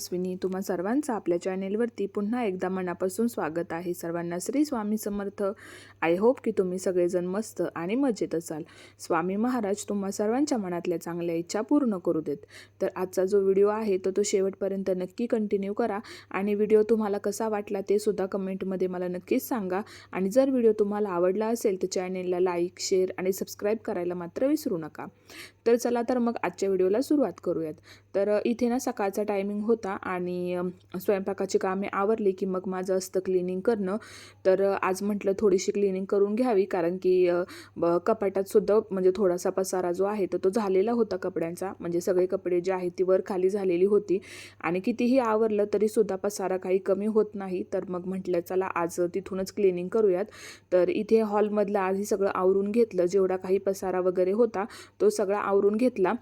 नमस्कार तेजस्विनी तुम्हा सर्वांचं आपल्या चॅनेलवरती पुन्हा एकदा मनापासून स्वागत आहे. सर्वांना श्री स्वामी समर्थ. आय होप की तुम्ही सगळेजण मस्त आणि मजेत असाल. स्वामी महाराज तुम्हा सर्वांच्या मनातल्या चांगल्या इच्छा पूर्ण करू देत. तर आजचा जो व्हिडिओ आहे तो तो शेवटपर्यंत नक्की कंटिन्यू करा आणि व्हिडिओ तुम्हाला कसा वाटला ते सुद्धा कमेंटमध्ये मला नक्कीच सांगा. आणि जर व्हिडिओ तुम्हाला आवडला असेल तर चॅनेलला लाईक शेअर आणि सबस्क्राईब करायला मात्र विसरू नका. तर चला तर मग आजच्या व्हिडिओला सुरुवात करूयात. तर इथे ना सकाळचा टायमिंग होता आणि स्वयंपाकाची कामे आवरली की मग माझं असतं क्लिनिंग करणं. तर आज म्हटलं थोडीशी क्लिनिंग करून घ्यावी कारण की ब- कपाटात सुद्धा म्हणजे थोडासा पसारा जो आहे तर तो झालेला होता कपड्यांचा. म्हणजे सगळे कपडे जे आहेत ती वर खाली झालेली होती आणि कितीही आवरलं तरी सुद्धा पसारा काही कमी होत नाही. तर मग म्हटलं चला आज तिथूनच क्लिनिंग करूयात. तर इथे हॉलमधलं आधी सगळं आवरून घेतलं. जेवढा काही पसारा वगैरे होता तो सगळा आवरून घेतला.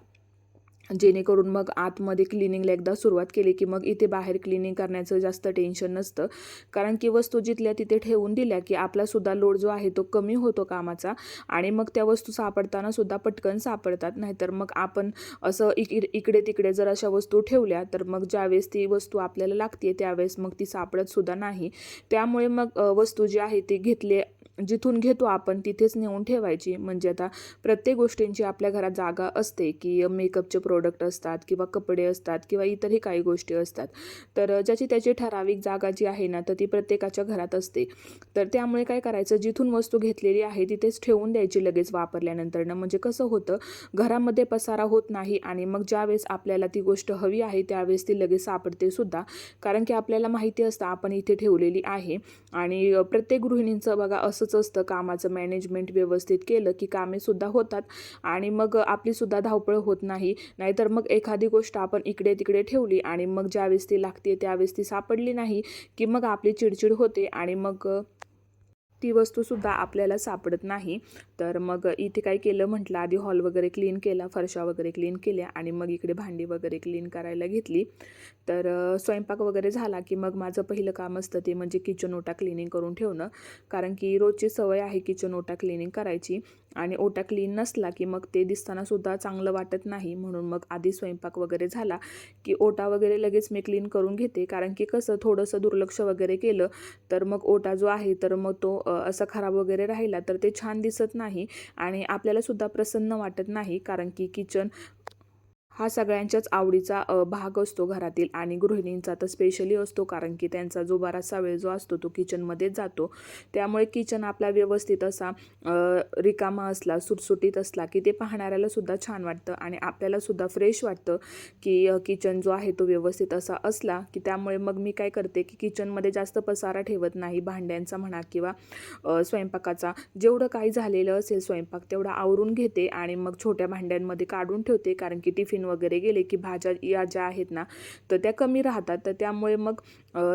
जेणेकरून मग आतमध्ये क्लिनिंगला एकदा सुरुवात केली की मग इथे बाहेर क्लिनिंग करण्याचं जास्त टेन्शन नसतं. कारण की वस्तू जिथल्या तिथे ठेवून दिल्या की आपलासुद्धा लोड जो आहे तो कमी होतो कामाचा. आणि मग त्या वस्तू सापडताना सुद्धा पटकन सापडतात. नाहीतर मग आपण असं इक इकडे तिकडे जर अशा वस्तू ठेवल्या तर मग ज्यावेळेस ती वस्तू आपल्याला लागते त्यावेळेस मग ती सापडतसुद्धा नाही. त्यामुळे मग वस्तू जी आहे ती घेतले जिथून घेतो आपण तिथेच नेऊन ठेवायची. म्हणजे आता प्रत्येक गोष्टींची आपल्या घरात जागा असते की मेकअपचे प्रोडक्ट असतात किंवा कपडे असतात किंवा इतरही काही गोष्टी असतात. तर ज्याची त्याची ठराविक जागा जी आहे ना तर ती प्रत्येकाच्या घरात असते. तर त्यामुळे काय करायचं जिथून वस्तू घेतलेली आहे तिथेच ठेवून द्यायची लगेच वापरल्यानंतर ना. म्हणजे कसं होतं घरामध्ये पसारा होत नाही आणि मग ज्यावेळेस आपल्याला ती गोष्ट हवी आहे त्यावेळेस ती लगेच सापडते सुद्धा. कारण की आपल्याला माहिती असतं आपण इथे ठेवलेली आहे. आणि प्रत्येक गृहिणींचं बघा असं असंच असतं कामाचं मॅनेजमेंट व्यवस्थित केलं की कामेसुद्धा होतात आणि मग आपलीसुद्धा धावपळ होत नाही. नाहीतर मग एखादी गोष्ट आपण इकडे तिकडे ठेवली आणि मग ज्यावेळेस ती लागते त्यावेळेस ती सापडली नाही की मग आपली चिडचिड होते आणि मग ती वस्तूसुद्धा आपल्याला सापडत नाही. तर मग इथे काय केलं म्हटलं आधी हॉल वगैरे क्लीन केला फरशा वगैरे क्लीन केल्या आणि मग इकडे भांडी वगैरे क्लीन करायला घेतली. तर स्वयंपाक वगैरे झाला की मग माझं पहिलं काम असतं ते म्हणजे किचन ओटा क्लिनिंग करून ठेवणं. कारण की रोजची सवय आहे किचन ओटा क्लिनिंग करायची. आणि ओटा क्लीन नसला की मग ते दिसताना सुद्धा चांगलं वाटत नाही. म्हणून मग आधी स्वयंपाक वगैरे झाला की ओटा वगैरे लगेच मी क्लीन करून घेते. कारण की कसं थोडंसं दुर्लक्ष वगैरे केलं तर मग ओटा जो आहे तर मग तो असा खराब वगैरे राहिला तर ते छान दिसत नाही आणि आपल्यालासुद्धा प्रसन्न वाटत नाही. कारण की किचन हा सगळ्यांच्याच आवडीचा भाग असतो घरातील आणि गृहिणींचा तर स्पेशली असतो कारण की त्यांचा जो बराचसा वेळ जो असतो तो किचनमध्येच जातो. त्यामुळे किचन आपला व्यवस्थित असा रिकामा असला सुटसुटीत असला की ते पाहणाऱ्याला सुद्धा छान वाटतं आणि आपल्याला सुद्धा फ्रेश वाटतं की किचन जो आहे तो व्यवस्थित असा असला की त्यामुळे मग मी काय करते की किचनमध्ये जास्त पसारा ठेवत नाही भांड्यांचा म्हणा किंवा स्वयंपाकाचा. जेवढं काही झालेलं असेल स्वयंपाक तेवढा आवरून घेते आणि मग छोट्या भांड्यांमध्ये काढून ठेवते कारण की टिफिन वगैरे गेले की भाज्या या ज्या आहेत ना तर त्या कमी राहतात. तर त्यामुळे मग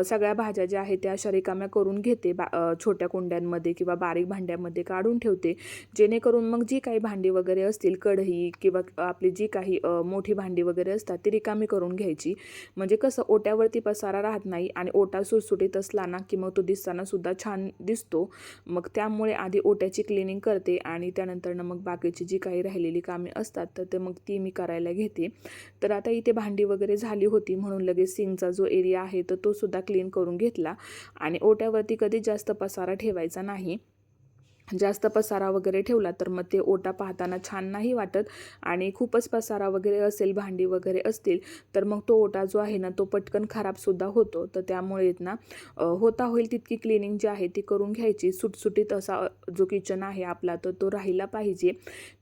सगळ्या भाज्या ज्या आहेत त्या अशा रिकाम्या करून घेते बा छोट्या कुंड्यांमध्ये किंवा बारीक भांड्यामध्ये काढून ठेवते. जेणेकरून मग जी काही भांडी वगैरे असतील कढई किंवा आपली जी काही मोठी भांडी वगैरे असतात ती रिकामी करून घ्यायची. म्हणजे कसं ओट्यावरती पसारा राहत नाही आणि ओटा सुटसुटीत असला ना की मग तो दिसताना सुद्धा छान दिसतो. मग त्यामुळे आधी ओट्याची क्लिनिंग करते आणि त्यानंतर मग बाकीची जी काही राहिलेली कामे असतात तर ते मग ती मी करायला घेते. तर आता इथे भांडी वगैरे झाली होती म्हणून लगेच सिंगचा जो एरिया आहे तर तो सुद्धा क्लीन करून घेतला. आणि ओट्यावरती कधीच जास्त पसारा ठेवायचा नाही. जास्त पसारा वगैरे ठेवला तर मग ते ओटा पाहताना छान नाही वाटत आणि खूपच पसारा वगैरे असेल भांडी वगैरे असतील तर मग तो ओटा जो आहे ना तो पटकन खराबसुद्धा होतो. तर त्यामुळे ना होता होईल तितकी क्लिनिंग जी आहे ती करून घ्यायची. सुटसुटीत असा जो किचन आहे आपला तर तो राहिला पाहिजे.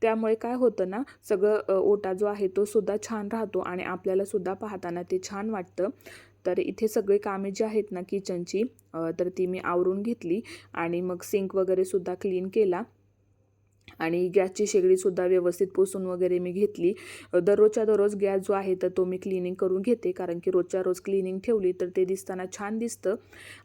त्यामुळे काय होतं ना सगळं ओटा जो आहे तो सुद्धा छान राहतो आणि आपल्याला सुद्धा पाहताना ते छान वाटतं. तर इथे सगळे कामे जी आहेत ना किचनची तर ती मी आवरून घेतली आणि मग सिंक वगैरे सुद्धा क्लीन केला. आणि गॅसची शेगडीसुद्धा व्यवस्थित पुसून वगैरे मी घेतली. दररोजच्या दररोज गॅस जो आहे तर तो मी क्लिनिंग करून घेते. कारण की रोजच्या रोज क्लिनिंग ठेवली तर ते दिसताना छान दिसतं.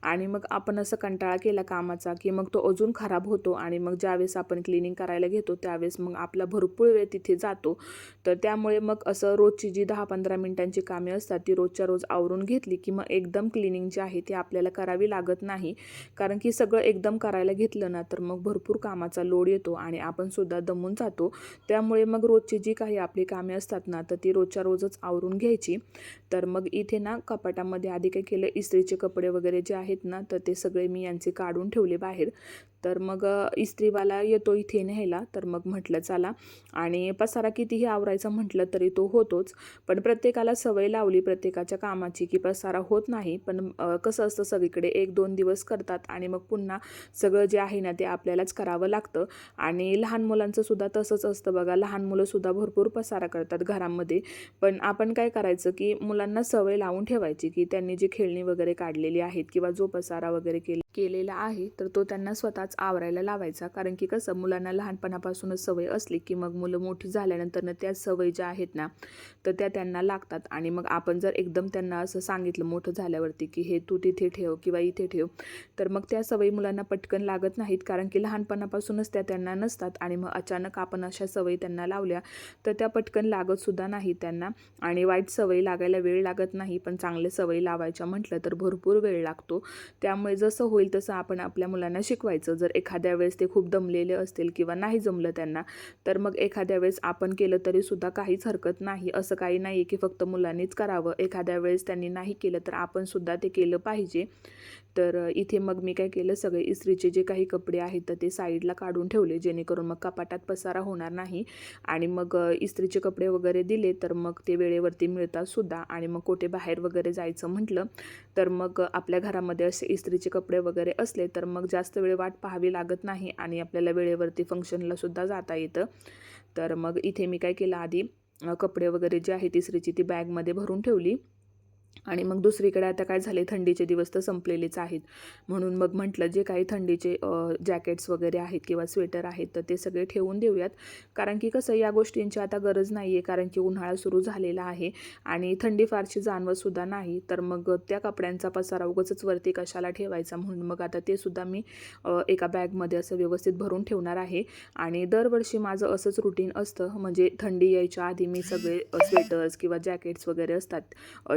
आणि मग आपण असं कंटाळा केला कामाचा की मग तो अजून खराब होतो. आणि मग ज्यावेळेस आपण क्लिनिंग करायला घेतो त्यावेळेस मग आपला भरपूर वेळ तिथे जातो. तर त्यामुळे मग असं रोजची जी दहा पंधरा मिनिटांची कामे असतात ती रोजच्या रोज आवरून घेतली की मग एकदम क्लिनिंग जी आहे ती आपल्याला करावी लागत नाही. कारण की सगळं एकदम करायला घेतलं ना तर मग भरपूर कामाचा लोड येतो आणि आपण सुद्धा दमून जातो. त्यामुळे मग रोजची जी काही आपली कामे असतात ना तर ती रोजच्या रोजच आवरून घ्यायची. तर मग इथे ना कपाटामध्ये आधी काय केलं इस्त्रीचे कपडे वगैरे जे आहेत ना तर ते सगळे मी यांचे काढून ठेवले बाहेर. तर मग इस्त्रीवाला येतो इथे न्यायला तर मग म्हटलं चला. आणि पसारा कितीही आवरायचा म्हटलं तरी तो होतोच. पण प्रत्येकाला सवय लावली प्रत्येकाच्या कामाची की पसारा होत नाही. पण कसं असतं सगळीकडे एक दोन दिवस करतात आणि मग पुन्हा सगळं जे आहे ना ते आपल्यालाच करावं लागतं. आणि लहान मुलांचं सुद्धा तसंच असतं बघा. लहान मुलंसुद्धा भरपूर पसारा करतात घरामध्ये. पण आपण काय करायचं की मुलांना सवय लावून ठेवायची की त्यांनी जी खेळणी वगैरे काढलेली आहेत किंवा जो पसारा वगैरे केला केलेला आहे तर तो त्यांना स्वतःच आवरायला लावायचा. कारण की कसं मुलांना लहानपणापासूनच सवय असली की मग मुलं मोठी झाल्यानंतर त्या सवयी ज्या आहेत ना तर त्या त्यांना लागतात. आणि मग आपण जर एकदम त्यांना असं सांगितलं मोठं झाल्यावरती की हे तू तिथे ठेव किंवा इथे ठेव तर मग त्या सवयी मुलांना पटकन लागत नाहीत. कारण की लहानपणापासूनच त्या त्यांना नसतात. आणि मग अचानक आपण अशा सवयी त्यांना लावल्या तर त्या पटकन लागतसुद्धा नाही त्यांना. आणि वाईट सवयी लागायला वेळ लागत नाही. पण चांगले सवयी लावायच्या म्हटलं तर भरपूर वेळ लागतो. त्यामुळे जसं होईल तसं आपण आपल्या मुलांना शिकवायचं. जर एखाद्या वेळेस ते खूप दमलेले असतील किंवा नाही जमलं त्यांना तर मग एखाद्या वेळेस आपण केलं तरीसुद्धा काहीच हरकत नाही. असं काही नाही की फक्त मुलांनीच करावं. एखाद्या वेळेस त्यांनी नाही केलं तर आपण सुद्धा ते केलं पाहिजे. तर इथे मग मी काय केलं सगळे इस्त्रीचे जे काही कपडे आहेत तर ते साईडला काढून ठेवले जेणेकरून मग कपाटात पसारा होणार नाही. आणि मग इस्त्रीचे कपडे वगैरे दिले तर मग ते वेळेवरती मिळतात सुद्धा. आणि मग कुठे बाहेर वगैरे जायचं म्हटलं तर मग आपल्या घरामध्ये असे इस्त्रीचे कपडे वगैरे असले तर मग जास्त वेळ वाट पाहावी लागत नाही आणि आपल्याला वेळेवरती फंक्शनला सुद्धा जाता येतं. तर मग इथे मी काय केलं आधी कपडे वगैरे जे आहेत इस्त्रीची ती बॅगमध्ये भरून ठेवली. आणि मग दुसरीकडे आता काय झाले? थंडीचे दिवस तर संपलेलेच आहेत. म्हणून मग म्हटलं जे काही थंडीचे जॅकेट्स वगैरे आहेत किंवा स्वेटर आहेत तर ते सगळे ठेवून देऊयात. कारण की कसं या गोष्टींची आता गरज नाही आहे कारण की उन्हाळा सुरू झालेला आहे आणि थंडी फारशी जाणवतसुद्धा नाही. तर मग त्या कपड्यांचा पसारा उगचच वरती कशाला ठेवायचा? म्हणून मग आता ते सुद्धा मी एका बॅगमध्ये असं व्यवस्थित भरून ठेवणार आहे. आणि दरवर्षी माझं असंच रुटीन असतं. म्हणजे थंडी यायच्या आधी मी सगळे स्वेटर्स किंवा जॅकेट्स वगैरे असतात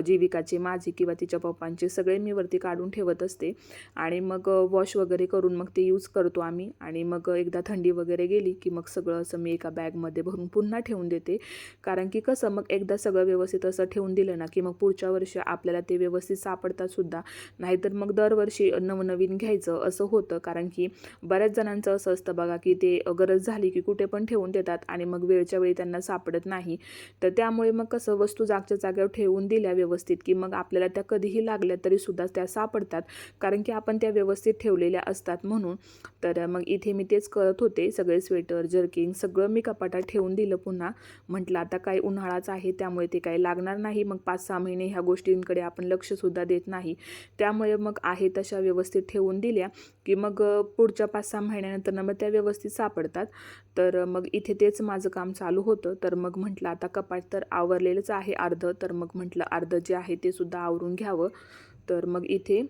जीविकाचे. जीविकाचे माझे किंवा तिच्या पप्पांचे सगळे मी वरती काढून ठेवत असते. आणि मग वॉश वगैरे करून मग ते यूज करतो आम्ही. आणि मग एकदा थंडी वगैरे गेली की मग सगळं असं मी एका बॅगमध्ये भरून पुन्हा ठेवून देते. कारण की कसं मग एकदा सगळं व्यवस्थित असं ठेवून दिलं ना की मग पुढच्या वर्षी आपल्याला ते व्यवस्थित सापडतात सुद्धा. नाहीतर मग दरवर्षी नवनवीन घ्यायचं असं होतं. कारण की बऱ्याच जणांचं असं असतं बघा की ते गरज झाली की कुठे पण ठेवून देतात आणि मग वेळच्या वेळी त्यांना सापडत नाही. तर त्यामुळे मग कसं वस्तू जागच्या जागेवर ठेवून दिल्या व्यवस्थित की मग आपल्याला त्या कधीही लागल्या तरीसुद्धा त्या सापडतात. कारण की आपण त्या व्यवस्थित ठेवलेल्या असतात म्हणून. तर मग इथे मी तेच करत होते. सगळे स्वेटर जर्किंग सगळं मी कपाटात ठेवून दिलं पुन्हा. म्हटलं आता काही उन्हाळाच आहे त्यामुळे ते काही लागणार नाही. मग पाच सहा महिने ह्या गोष्टींकडे आपण लक्षसुद्धा देत नाही. त्यामुळे मग आहे तशा व्यवस्थित ठेवून दिल्या की मग पुढच्या पाच सहा महिन्यानंतर मग त्या व्यवस्थित सापडतात. तर मग इथे तेच माझं काम चालू होतं. तर मग म्हटलं आता कपाट तर आवरलेलंच आहे अर्धं. तर मग म्हटलं अर्धं जे आहे ते सुद्धा आवरून घ्यावं. तर मग इथे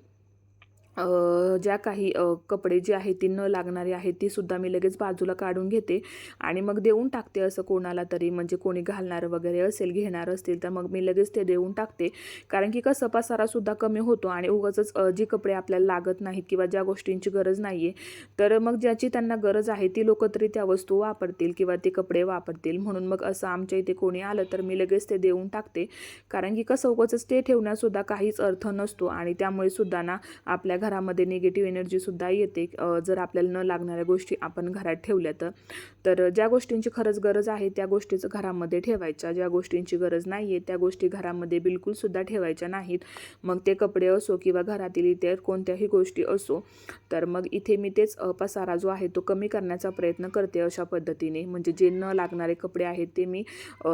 ज्या काही कपडे जे आहेत ती न लागणारी आहेत ती सुद्धा मी लगेच बाजूला काढून घेते. आणि मग देऊन टाकते असं कोणाला तरी म्हणजे कोणी घालणारं वगैरे असेल घेणार असतील तर मग मी लगेच ते देऊन टाकते. कारण की कसं पसारासुद्धा कमी होतो आणि उगाचच जे जी कपडे आपल्याला लागत नाहीत किंवा ज्या गोष्टींची गरज नाही आहे तर मग ज्याची त्यांना गरज आहे ती लोक तरी त्या वस्तू वापरतील किंवा ते कपडे वापरतील. म्हणून मग असं आमच्या इथे कोणी आलं तर मी लगेच ते देऊन टाकते. कारण की कसं उगाच ते ठेवण्यासुद्धा काहीच अर्थ नसतो आणि त्यामुळे सुद्धा ना आपल्या घरामध्ये निगेटिव्ह एनर्जीसुद्धा येते. जर आपल्याला न लागणाऱ्या गोष्टी आपण घरात ठेवल्या तर. तर ज्या गोष्टींची खरंच गरज आहे त्या गोष्टीच घरामध्ये ठेवायच्या. ज्या गोष्टींची गरज नाही आहे त्या गोष्टी घरामध्ये बिलकुलसुद्धा ठेवायच्या नाहीत. मग ते कपडे असो किंवा घरातील इतर कोणत्याही गोष्टी असो तर मग इथे मी तेच पसारा जो आहे तो कमी करण्याचा प्रयत्न करते अशा पद्धतीने. म्हणजे जे न लागणारे कपडे आहेत ते मी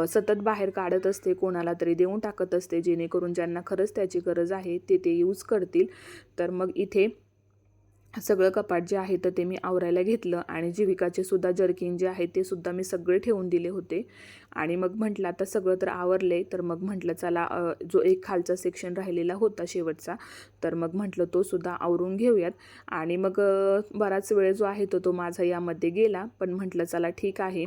सतत बाहेर काढत असते कोणाला तरी देऊन टाकत असते जेणेकरून ज्यांना खरंच त्याची गरज आहे ते ते यूज करतील. तर मग इथे सगळं कपाट जे आहे तर ते मी आवरायला घेतलं आणि जीविकाचे सुद्धा जर्किंग जे आहे ते सुद्धा मी सगळे ठेवून दिले होते. आणि मग म्हटलं आता सगळं तर आवरले तर मग म्हटलं चला जो एक खालचा सेक्शन राहिलेला होता शेवटचा तर मग म्हटलं तो सुद्धा आवरून घेऊयात. आणि मग बराच वेळ जो आहे तो तो माझा यामध्ये गेला. पण म्हटलं चला ठीक आहे.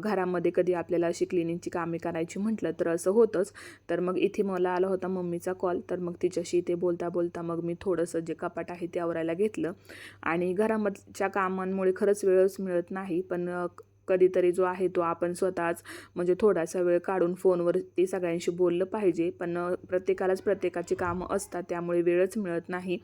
घरामध्ये कधी आपल्याला अशी क्लिनिंगची कामे करायची म्हटलं तर असं होतंच. तर मग इथे मला आला होता मम्मीचा कॉल तर मग तिच्याशी ते बोलता बोलता मग मी थोडंसं जे कपाट आहे ते आवरायला घेतलं. आणि घरामधच्या कामांमुळे खरंच वेळच मिळत नाही. पण कधीतरी जो आहे तो आपण स्वतःच म्हणजे थोडासा वेळ काढून फोनवरती सगळ्यांशी बोललं पाहिजे. पण प्रत्येकालाच प्रत्येकाची कामं असतात त्यामुळे वेळच मिळत नाही.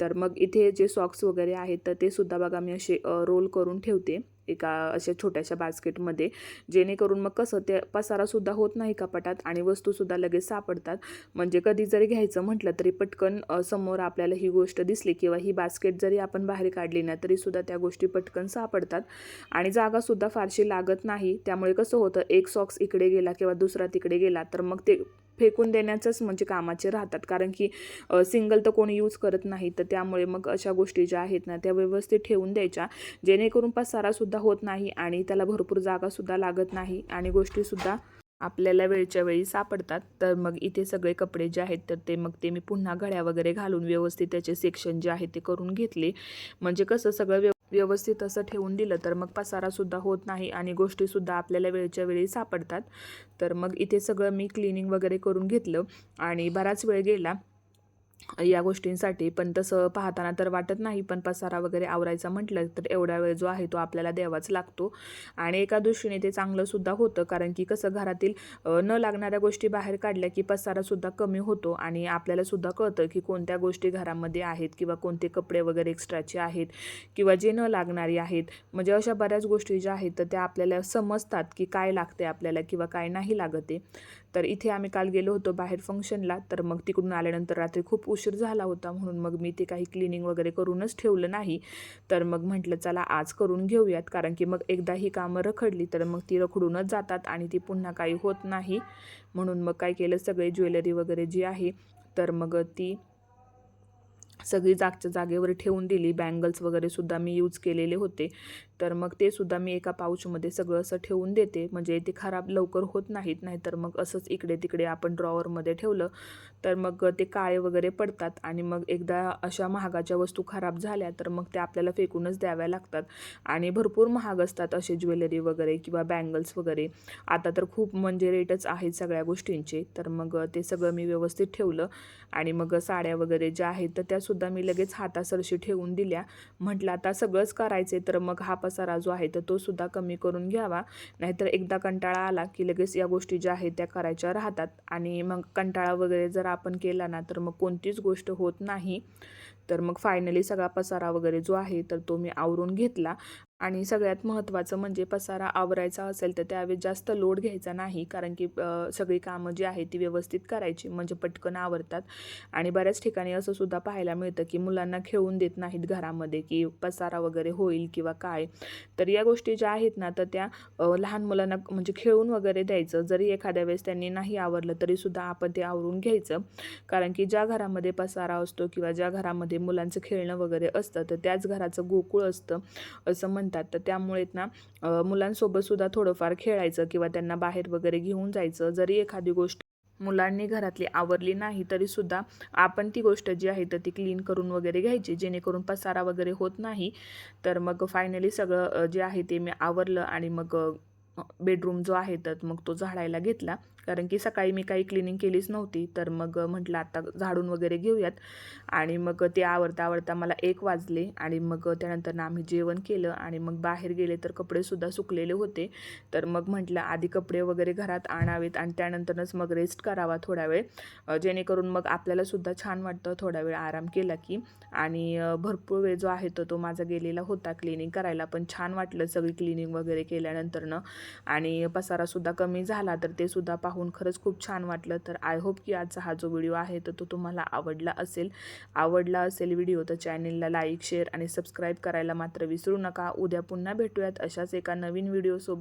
तर मग इथे जे सॉक्स वगैरे आहेत तर ते सुद्धा बघा मी असे रोल करून ठेवते. एका अशा छोट्याशा बास्केटमध्ये जेणेकरून मग कसं ते पसारासुद्धा होत नाही कपाटात आणि वस्तूसुद्धा लगेच सापडतात. म्हणजे कधी जरी घ्यायचं म्हटलं तरी पटकन समोर आपल्याला ही गोष्ट दिसली किंवा ही बास्केट जरी आपण बाहेर काढली ना तरीसुद्धा त्या गोष्टी पटकन सापडतात. आणि जागासुद्धा फारशी लागत नाही. त्यामुळे कसं होतं एक सॉक्स इकडे गेला किंवा दुसरा तिकडे गेला तर मग ते फेकून देण्याचंच म्हणजे कामाचे राहतात. कारण की सिंगल तर कोणी यूज करत नाही. तर त्यामुळे मग अशा गोष्टी ज्या आहेत ना त्या व्यवस्थित ठेवून द्यायच्या. जेणेकरून पसारासुद्धा होत नाही आणि त्याला भरपूर जागासुद्धा लागत नाही आणि गोष्टीसुद्धा आपल्याला वेळच्या वेळी सापडतात. तर मग इथे सगळे कपडे जे आहेत तर ते मग ते मी पुन्हा घड्या वगैरे घालून व्यवस्थित त्याचे सेक्शन जे आहे ते करून घेतले. म्हणजे कसं सगळं व्यव व्यवस्थित असं ठेवून दिलं तर मग पसारासुद्धा होत नाही आणि गोष्टीसुद्धा आपल्याला वेळच्या वेळी सापडतात. तर मग इथे सगळं मी क्लिनिंग वगैरे करून घेतलं आणि बराच वेळ गेला. या गोष्टींसाठी. पण तसं पाहताना तर वाटत नाही पण पसारा वगैरे आवरायचा म्हटलं तर एवढा वेळ जो आहे तो आपल्याला द्यावाच लागतो. आणि एका दृष्टीने ते चांगलंसुद्धा होतं कारण की कसं घरातील न लागणाऱ्या गोष्टी बाहेर काढल्या की पसारासुद्धा कमी होतो. आणि आपल्यालासुद्धा कळतं की कोणत्या गोष्टी घरामध्ये आहेत किंवा कोणते कपडे वगैरे एक्स्ट्राचे आहेत किंवा जे न लागणारी आहेत. म्हणजे अशा बऱ्याच गोष्टी ज्या आहेत तर त्या आपल्याला समजतात की काय लागते आपल्याला किंवा काय नाही लागत आहे. तर इथे आम्ही काल गेलो होतो बाहेर फंक्शनला तर मग तिकडून आल्यानंतर रात्री खूप उशीर झाला होता म्हणून मग मी ते काही क्लिनिंग वगैरे करूनच ठेवलं नाही. तर मग म्हटलं चला आज करून घेऊयात. कारण की मग एकदा ही कामं रखडली तर मग ती रखडूनच जातात आणि ती पुन्हा काही होत नाही. म्हणून मग काय केलं सगळे ज्वेलरी वगैरे जी आहे तर मग ती सगळी जागच्या जागेवर ठेवून दिली. बँगल्स वगैरे सुद्धा मी यूज केलेले होते. तर मग ते सुद्धा मी एका पाऊचमध्ये सगळं असं ठेवून देते. म्हणजे ते खराब लवकर होत नाहीत नाहीतर मग असंच इकडे तिकडे आपण ड्रॉवरमध्ये ठेवलं तर मग ते काळे वगैरे पडतात आणि मग एकदा अशा महागाच्या वस्तू खराब झाल्या तर मग त्या आपल्याला फेकूनच द्याव्या लागतात. आणि भरपूर महाग असतात असे ज्वेलरी वगैरे किंवा बँगल्स वगैरे. आता तर खूप म्हणजे रेटच आहेत सगळ्या गोष्टींचे. तर मग ते सगळं मी व्यवस्थित ठेवलं आणि मग साड्या वगैरे ज्या आहेत तर त्यासुद्धा मी लगेच हातासरशी ठेवून दिल्या. म्हटलं आता सगळंच करायचे तर मग हा पसारा जो आहे तर तो सुद्धा कमी करून घ्यावा. नाहीतर एकदा कंटाळा आला की लगेच या गोष्टी ज्या आहेत त्या करायच्या राहतात. आणि मग कंटाळा वगैरे जर आपण केला ना तर मग कोणतीच गोष्ट होत नाही. तर मग फायनली सगळा पसारा वगैरे जो आहे तर तो मी आवरून घेतला. आणि सगळ्यात महत्त्वाचं म्हणजे पसारा आवरायचा असेल तर त्यावेळी जास्त लोड घ्यायचा नाही कारण की सगळी कामं जी आहेत ती व्यवस्थित करायची म्हणजे पटकन आवरतात. आणि बऱ्याच ठिकाणी असं सुद्धा पाहायला मिळतं की मुलांना खेळून देत नाहीत घरामध्ये की पसारा वगैरे होईल किंवा काय. तर या गोष्टी ज्या आहेत ना तर त्या लहान मुलांना म्हणजे खेळून वगैरे द्यायचं. जरी एखाद्या वेळेस त्यांनी नाही आवरलं तरीसुद्धा आपण ते आवरून घ्यायचं. कारण की ज्या घरामध्ये पसारा असतो किंवा ज्या घरामध्ये मुलांचं खेळणं वगैरे असतं तर त्याच घराचं गोकुळ असतं. असं म्हणतात. तर त्यामुळे ना मुलांसोबतसुद्धा थोडंफार खेळायचं किंवा त्यांना बाहेर वगैरे घेऊन जायचं जरी एखादी गोष्ट मुलांनी घरातली आवरली नाही तरी सुद्धा आपण ती गोष्ट जी आहे तर ती क्लीन करून वगैरे घ्यायची जेणेकरून पसारा वगैरे होत नाही. तर मग फायनली सगळं जे आहे ते मी आवरलं आणि मग बेडरूम जो आहे तर मग तो झाडायला घेतला. कारण की सकाळी मी काही क्लिनिंग केलीच नव्हती. तर मग म्हटलं आता झाडून वगैरे घेऊयात. आणि मग ते आवडता आवडता मला एक वाजले. आणि मग त्यानंतर ना आम्ही जेवण केलं. आणि मग बाहेर गेले तर कपडेसुद्धा सुकलेले होते. तर मग म्हटलं आधी कपडे वगैरे घरात आणावेत आणि त्यानंतरच मग रेस्ट करावा थोडा वेळ. जेणेकरून मग आपल्यालासुद्धा छान वाटतं थोडा वेळ आराम केला की. आणि भरपूर वेळ जो आहे तो तो माझा गेलेला होता क्लिनिंग करायला. पण छान वाटलं सगळी क्लिनिंग वगैरे केल्यानंतरनं. आणि पसारासुद्धा कमी झाला तर ते सुद्धा पाहून खरंच खूप छान वाटलं. तर आय होप की आजचा हा जो व्हिडिओ आहे तर तो तुम्हाला आवडला असेल. आवडला असेल व्हिडिओ तर चॅनेलला लाईक शेअर आणि सबस्क्राईब करायला मात्र विसरू नका. उद्या पुन्हा भेटूयात अशाच एका नवीन व्हिडिओसोबत